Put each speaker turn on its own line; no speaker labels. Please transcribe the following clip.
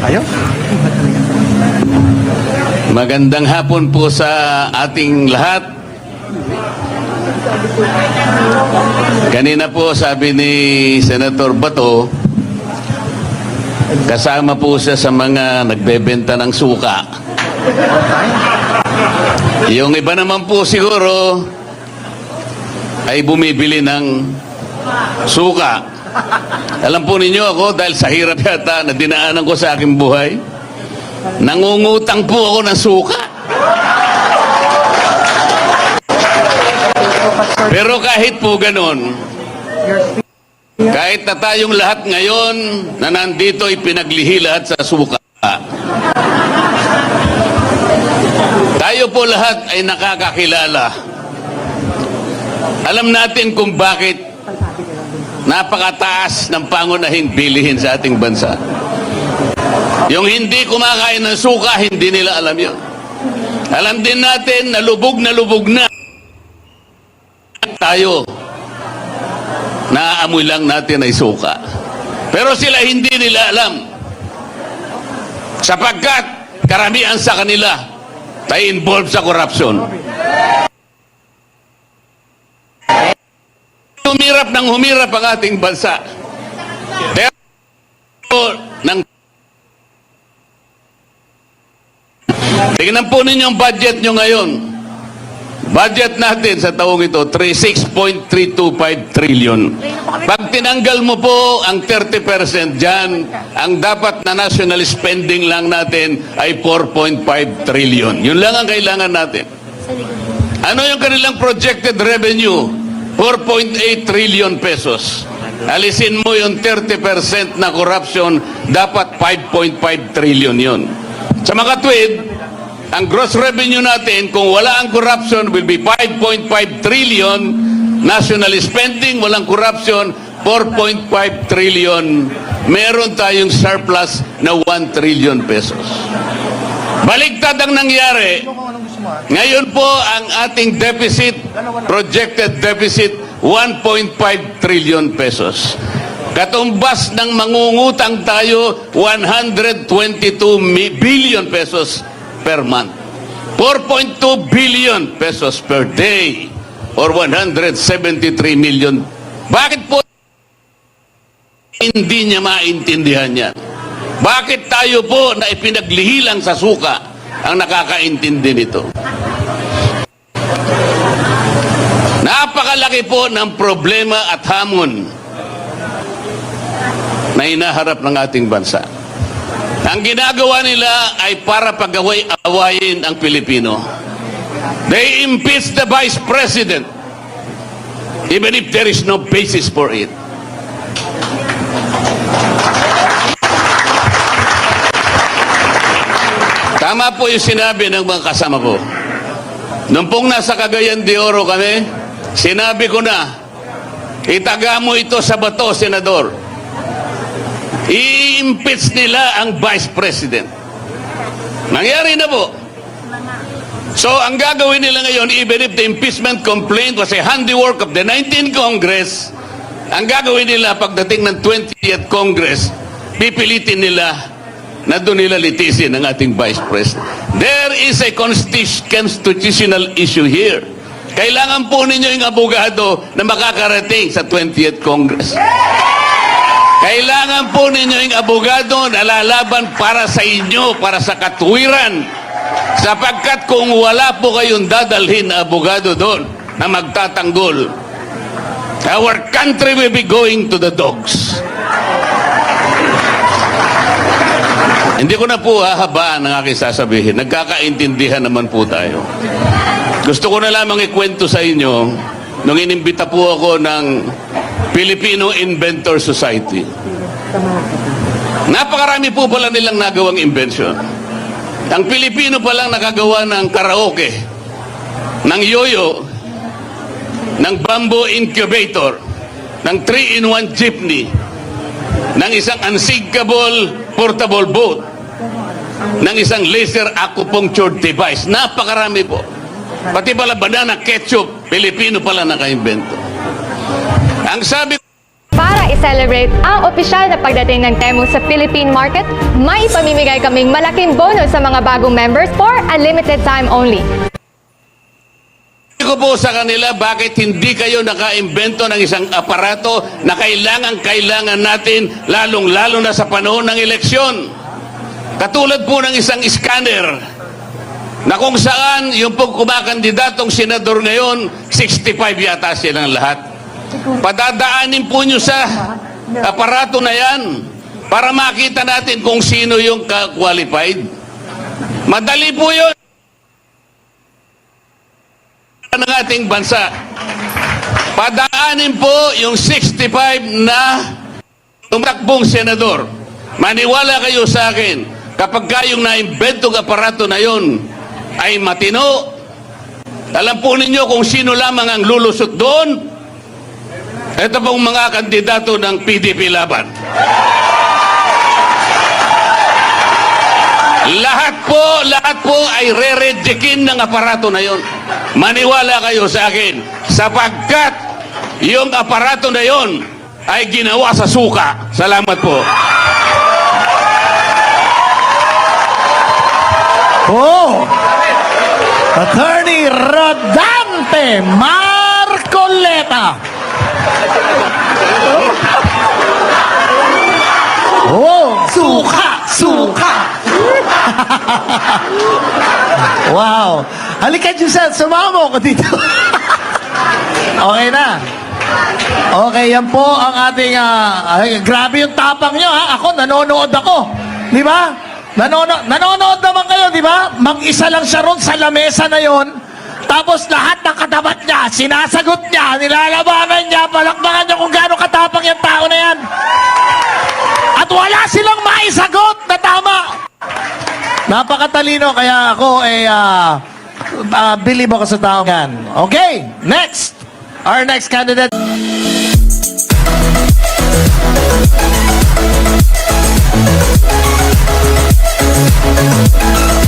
Ayaw? Magandang hapon po sa ating lahat. Kanina po sabi ni Senator Bato, kasama po siya sa mga nagbebenta ng suka. Yung iba naman po siguro ay bumibili ng suka. Alam po ninyo ako dahil sa hirap yata na dinaanan ko sa aking buhay, nangungutang po ako ng suka. Pero kahit po ganon, kahit na tayong lahat ngayon na nandito ay pinaglihi lahat sa suka, tayo po lahat ay nakakakilala. Alam natin kung bakit napakataas ng pangunahing bilihin sa ating bansa. Yung hindi kumakain ng suka, hindi nila alam yun. Alam din natin na lubog na lubog na tayo. Naaamoy lang natin ay suka. Pero sila hindi nila alam. Sapagkat karamihan sa kanila ay involved sa corruption. Humirap ng humirap ang ating bansa. Pero ng Tingnan po ninyo ang budget nyo ngayon. Budget natin sa taong ito, 36.325 trillion. Pag tinanggal mo po ang 30% dyan, ang dapat na national spending lang natin ay 4.5 trillion. Yun lang ang kailangan natin. Ano yung kanilang projected revenue? 4.8 trillion pesos. Alisin mo yung 30% na corruption, dapat 5.5 trillion yun. Sa mga tweet, ang gross revenue natin, kung wala ang corruption, will be 5.5 trillion. National spending, walang corruption, 4.5 trillion. Meron tayong surplus na 1 trillion pesos. Baligtad ang nangyari. Ngayon po, ang ating deficit, projected deficit, 1.5 trillion pesos. Katumbas ng mangungutang tayo, 122 mi- billion pesos per month. 4.2 billion pesos per day or 173 million. Bakit po hindi niya maintindihan yan? Bakit tayo po na ipinaglihilang sa suka ang nakakaintindi nito? Napakalaki po ng problema at hamon na hinaharap ng ating bansa. Ang ginagawa nila ay para pagaway-awayin ang Pilipino. They impeach the Vice President even if there is no basis for it. Tama po yung sinabi ng mga kasama ko. Nung pong nasa Cagayan de Oro kami, sinabi ko na, itaga mo ito sa bato, Senador. I-impeach nila ang Vice President. Nangyari na po. So, ang gagawin nila ngayon, even if the impeachment complaint was a handiwork of the 19th Congress, ang gagawin nila pagdating ng 20th Congress, pipilitin nila na doon nila litisin ang ating Vice President. There is a constitu- constitutional issue here. Kailangan po ninyo yung abogado na makakarating sa 20th Congress. Kailangan po ninyo yung abogado na lalaban para sa inyo, para sa katwiran. Sapagkat kung wala po kayong dadalhin na abogado doon na magtatanggol, our country will be going to the dogs. Hindi ko na po hahabaan ang aking sasabihin. Nagkakaintindihan naman po tayo. Gusto ko na lamang ikwento sa inyo nung inimbita po ako ng Filipino Inventor Society. Napakarami po pala nilang nagawang invention. Ang Pilipino pa lang nakagawa ng karaoke, ng yoyo, ng bamboo incubator, ng 3-in-1 jeepney, ng isang unsinkable portable boat, ng isang laser acupuncture device. Napakarami po. Pati pala banana ketchup, Pilipino pala naka-invento. Ang sabi
Para i-celebrate ang opisyal na pagdating ng Temu sa Philippine market, may ipamimigay kaming malaking bonus sa mga bagong members for a limited time only.
Ko po sa kanila, bakit hindi kayo nakaimbento ng isang aparato na kailangan-kailangan natin, lalong-lalo na sa panahon ng eleksyon. Katulad po ng isang scanner, na kung saan yung pong kumakandidatong senador ngayon, 65 yata silang lahat. Padadaanin po nyo sa aparato na yan para makita natin kung sino yung ka-qualified. Madali po yun ng ating bansa. Padaanin po yung 65 na tumakbong senador. Maniwala kayo sa akin, kapag kayong naimbentong aparato na yon ay matino, alam po ninyo kung sino lamang ang lulusot doon? Ito pong mga kandidato ng PDP laban. Lahat po, lahat po ay re-rejectin ng aparato na yon. Maniwala kayo sa akin, sapagkat yung aparato na yon ay ginawa sa suka. Salamat po.
Oh! Attorney Rodante Marcoleta. Oh, suka, suka. wow. Halika, Giselle, sumama ko dito. okay na. Okay, yan po ang ating, ah, ay, grabe yung tapang nyo, ha? Ako, nanonood ako. Di ba? Nanono nanonood naman kayo, di ba? Mag-isa lang siya ron sa lamesa na yon. Tapos lahat ng katapat niya, sinasagot niya, nilalabanan niya, palakbakan niya kung gaano katapang yung tao na yan. At wala silang maisagot na tama. Napakatalino, kaya ako eh, uh, uh, believe ako sa tao yan. Okay, next. Our next candidate. you